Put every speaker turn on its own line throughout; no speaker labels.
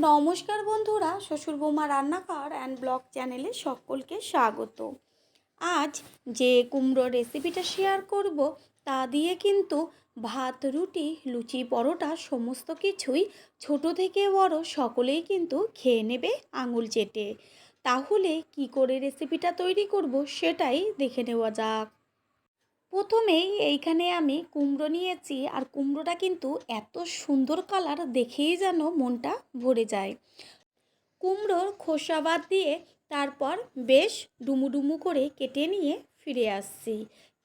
নমস্কার বন্ধুরা, শ্বশুর বৌমা রান্নাঘর অ্যান্ড ব্লগ চ্যানেলে সকলকে স্বাগত। আজ যে কুমড়ো রেসিপিটা শেয়ার করব, তা দিয়ে কিন্তু ভাত, রুটি, লুচি, পরোটা সমস্ত কিছুই ছোট থেকে বড় সকলেই কিন্তু খেয়ে নেবে আঙুল চেটে। তাহলে কি করে রেসিপিটা তৈরি করব সেটাই দেখে নেওয়া যাক। প্রথমেই এইখানে আমি কুমড়ো নিয়েছি আর কুমড়োটা কিন্তু এত সুন্দর কালার দেখেই যেন মনটা ভরে যায়। কুমড়োর খোসা বাদ দিয়ে তারপর বেশ ডুমু করে কেটে নিয়ে ফিরে আসছি।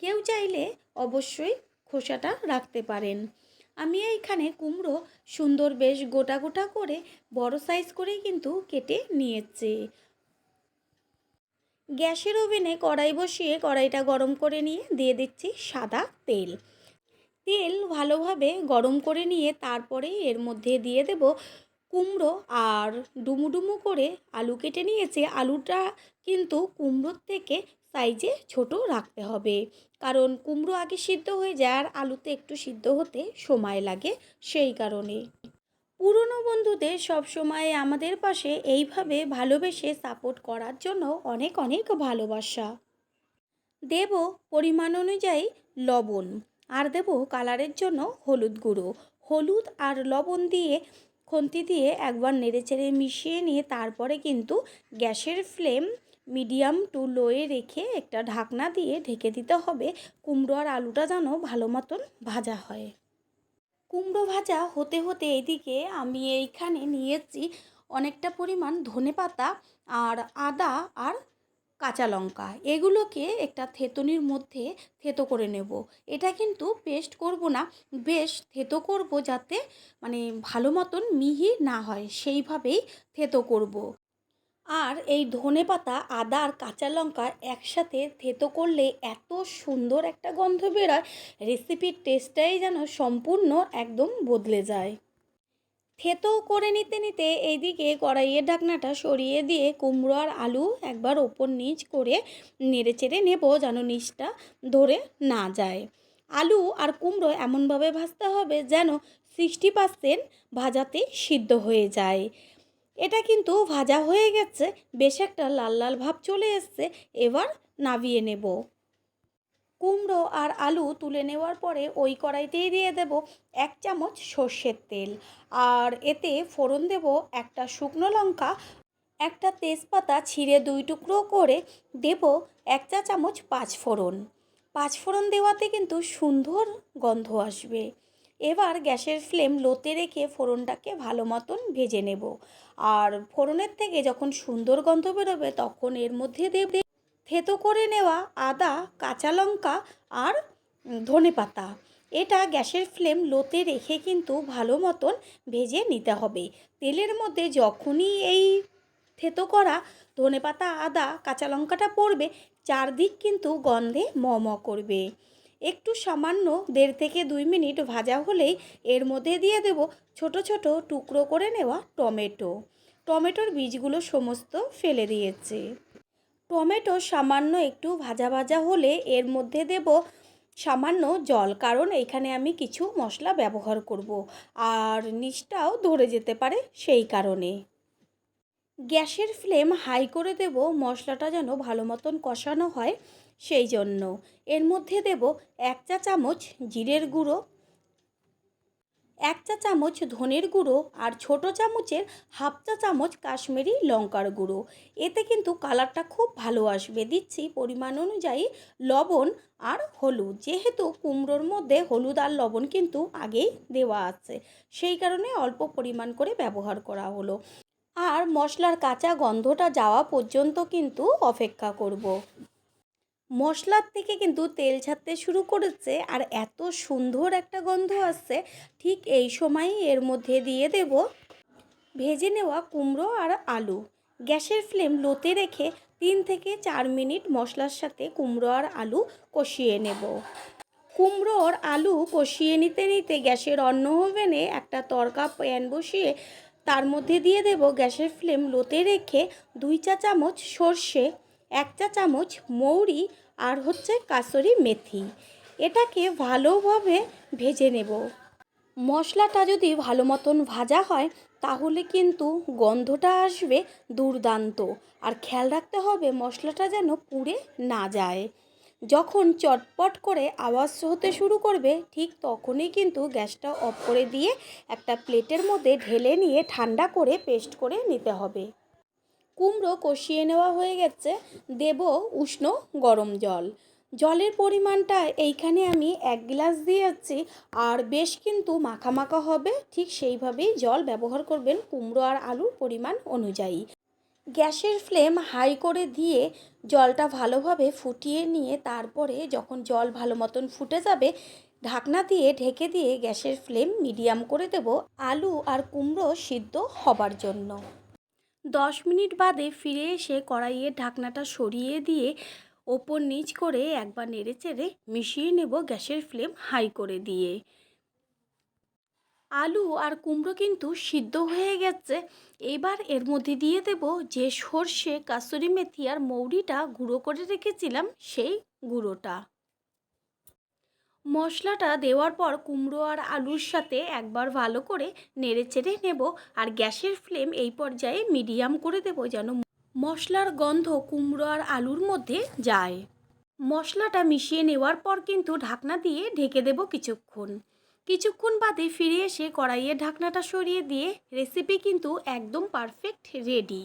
কেউ চাইলে অবশ্যই খোসাটা রাখতে পারেন। আমি এইখানে কুমড়ো সুন্দর বেশ গোটা গোটা করে বড় সাইজ করেই কিন্তু কেটে নিয়েছি। গ্যাসের ওভেনে কড়াই বসিয়ে কড়াইটা গরম করে নিয়ে দিয়ে দিচ্ছি সাদা তেল। তেল ভালোভাবে গরম করে নিয়ে তারপরে এর মধ্যে দিয়ে দেব কুমড়ো আর ডুমু ডুমু করে আলু কেটে নিয়েছে। আলুটা কিন্তু কুমড়োর থেকে সাইজে ছোট রাখতে হবে। কারণ কুমড়ো আগে সিদ্ধ হয়ে যায় আর আলুতে একটু সিদ্ধ হতে সময় লাগে সেই কারণে। পুরনো বন্ধুদের সবসময় আমাদের পাশে এইভাবে ভালোবেসে সাপোর্ট করার জন্য অনেক অনেক ভালোবাসা। দেব পরিমাণ অনুযায়ী লবণ, আর দেব কালারের জন্য হলুদ গুঁড়ো। হলুদ আর লবণ দিয়ে খন্তি দিয়ে একবার নেড়েচেড়ে মিশিয়ে নিয়ে তারপরে কিন্তু গ্যাসের ফ্লেম মিডিয়াম টু লোয়ে রেখে একটা ঢাকনা দিয়ে ঢেকে দিতে হবে। কুমড়ো আর আলুটা যেন ভালো মতন ভাজা হয়। কুমড়ো ভাজা হতে হতে এদিকে আমি এইখানে নিয়েছি অনেকটা পরিমাণ ধনে পাতা আর আদা আর কাঁচা লঙ্কা এগুলোকে একটা থেতনির মধ্যে থেতো করে নেব এটা কিন্তু পেস্ট করব না, বেশ থেতো করব যাতে মানে ভালো মতন মিহি না হয়, সেইভাবেই থেতো করব। আর এই ধনে পাতা, আদা আর কাঁচা লঙ্কা একসাথে থেতো করলে এত সুন্দর একটা গন্ধ বেরোয় রেসিপির টেস্টটাই যেন সম্পূর্ণ একদম বদলে যায়। থেতো করে নিতে নিতে এইদিকে কড়াইয়ের ঢাকনাটা সরিয়ে দিয়ে কুমড়ো আর আলু একবার ওপর নিচ করে নেড়ে চেড়ে নেব যেন নিচটা ধরে না যায়। আলু আর কুমড়ো এমনভাবে ভাজতে হবে যেন সিক্সটি পার্সেন্ট ভাজাতে সিদ্ধ হয়ে যায়। এটা কিন্তু ভাজা হয়ে গেছে, বেশ একটা লাল লাল ভাব চলে এসছে, এবার নাবিয়ে নেব। কুমড়ো আর আলু তুলে নেওয়ার পরে ওই কড়াইতেই দিয়ে দেব এক চামচ সর্ষের তেল। আর এতে ফোড়ন দেব একটা শুকনো লঙ্কা, একটা তেজপাতা ছিঁড়ে দুই টুকরো করে দেব এক চা চামচ পাঁচ ফোড়ন পাঁচ ফোড়ন দেওয়াতে কিন্তু সুন্দর গন্ধ আসবে। এবার গ্যাসের ফ্লেম লোতে রেখে ফোড়নটাকে ভালো মতন ভেজে নেব। আর ফোড়নের থেকে যখন সুন্দর গন্ধ বেরোবে তখন এর মধ্যে দেব থেতো করে নেওয়া আদা, কাঁচা লঙ্কা আর ধনে পাতা। এটা গ্যাসের ফ্লেম লোতে রেখে কিন্তু ভালো মতন ভেজে নিতে হবে। তেলের মধ্যে যখনই এই থেতো করা ধনে পাতা, আদা, কাঁচা লঙ্কাটা পড়বে, চারদিক কিন্তু গন্ধে ম করবে। একটু সামান্য দেড় থেকে দুই মিনিট ভাজা হলেই এর মধ্যে দিয়ে দেব ছোট ছোট টুকরো করে নেওয়া টমেটো। টমেটোর বীজগুলো সমস্ত ফেলে দিয়েছে। টমেটো সামান্য একটু ভাজা ভাজা হলে এর মধ্যে দেব সামান্য জল, কারণ এখানে আমি কিছু মশলা ব্যবহার করব, আর নিচটাও ধরে যেতে পারে সেই কারণে। গ্যাসের ফ্লেম হাই করে দেব, মশলাটা যেন ভালো মতন কষানো হয়। সেই জন্য। এর মধ্যে দেব এক চা চামচ জিরের গুঁড়ো, এক চা চামচ ধনের গুঁড়ো আর ছোট চামচের হাফ চা চামচ কাশ্মীরি লঙ্কার গুঁড়ো। এতে কিন্তু কালারটা খুব ভালো আসবে। দিচ্ছি পরিমাণ অনুযায়ী লবণ আর হলুদ। যেহেতু কুমড়োর মধ্যে হলুদ আর লবণ কিন্তু আগেই দেওয়া আছে, সেই কারণে অল্প পরিমাণ করে ব্যবহার করা হলো। আর মশলার কাঁচা গন্ধটা যাওয়া পর্যন্ত কিন্তু অপেক্ষা করব। মশলার থেকে কিন্তু তেল ছাড়তে শুরু করেছে আর এত সুন্দর একটা গন্ধ আসছে। ঠিক এই সময়ই এর মধ্যে দিয়ে দেব ভেজে নেওয়া কুমড়ো আর আলু। গ্যাসের ফ্লেম লোতে রেখে তিন থেকে চার মিনিট মশলার সাথে কুমড়ো আর আলু কষিয়ে নেব। কুমড়োর আলু কষিয়ে নিতে নিতে গ্যাসের অন্য ওভেনে একটা তরকা প্যান বসিয়ে তার মধ্যে দিয়ে দেব গ্যাসের ফ্লেম লোতে রেখে দুই চা চামচ সর্ষে এক চা চামচ মৌরি আর হচ্ছে কাসরি মেথি। এটাকে ভালোভাবে ভেজে নেব। মশলাটা যদি ভালো মতন ভাজা হয়, তাহলে কিন্তু গন্ধটা আসবে দুর্দান্ত। আর খেয়াল রাখতে হবে, মশলাটা যেন পুড়ে না যায়। যখন চটপট করে আওয়াজ হতে শুরু করবে, ঠিক তখনই কিন্তু গ্যাসটা অফ করে দিয়ে একটা প্লেটের মধ্যে ঢেলে নিয়ে ঠান্ডা করে পেস্ট করে নিতে হবে। কুমড়ো কষিয়ে নেওয়া হয়ে গেছে। দেব উষ্ণ গরম জল। জলের পরিমাণটা এইখানে আমি এক গ্লাস দিয়েছি আর বেশ কিন্তু মাখা মাখা হবে। ঠিক সেইভাবেই জল ব্যবহার করবেন কুমড়ো আর আলুর পরিমাণ অনুযায়ী। গ্যাসের ফ্লেম হাই করে দিয়ে জলটা ভালোভাবে ফুটিয়ে নিয়ে তারপরে যখন জল ভালো মতন ফুটে যাবে, ঢাকনা দিয়ে ঢেকে দিয়ে গ্যাসের ফ্লেম মিডিয়াম করে দেব আলু আর কুমড়ো সিদ্ধ হবার জন্য। দশ মিনিট বাদে ফিরে এসে কড়াইয়ের ঢাকনাটা সরিয়ে দিয়ে ওপর নিচ করে একবার নেড়ে চেড়ে মিশিয়ে নেব গ্যাসের ফ্লেম হাই করে দিয়ে। আলু আর কুমড়ো কিন্তু সিদ্ধ হয়ে গেছে। এবার এর মধ্যে দিয়ে দেব যে সর্ষে, কাসুরি মেথি আর মৌরিটা গুঁড়ো করে রেখেছিলাম সেই গুঁড়োটা। মশলাটা দেওয়ার পর কুমড়ো আর আলুর সাথে একবার ভালো করে নেড়ে চেড়ে নেব আর গ্যাসের ফ্লেম এই পর্যায়ে মিডিয়াম করে দেব যেন মশলার গন্ধ কুমড়ো আর আলুর মধ্যে যায়। মশলাটা মিশিয়ে নেওয়ার পর কিন্তু ঢাকনা দিয়ে ঢেকে দেব কিছুক্ষণ। কিছুক্ষণ বাদে ফিরে এসে কড়াইয়ের ঢাকনাটা সরিয়ে দিয়ে রেসিপি কিন্তু একদম পারফেক্ট রেডি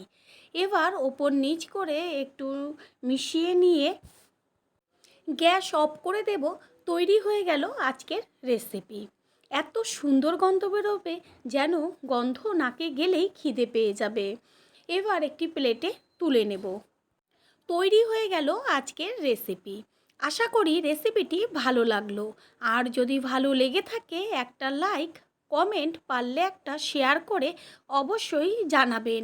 এবার ওপর নিচ করে একটু মিশিয়ে নিয়ে গ্যাস অফ করে দেব তৈরি হয়ে গেল আজকের রেসিপি এত সুন্দর গন্ধ বেরোবে যেন গন্ধ নাকে গেলেই খিদে পেয়ে যাবে। এবার একটি প্লেটে তুলে নেব। তৈরি হয়ে গেল আজকের রেসিপি আশা করি রেসিপিটি ভালো লাগল। আর যদি ভালো লেগে থাকে একটা লাইক কমেন্ট পারলে একটা শেয়ার করে অবশ্যই জানাবেন।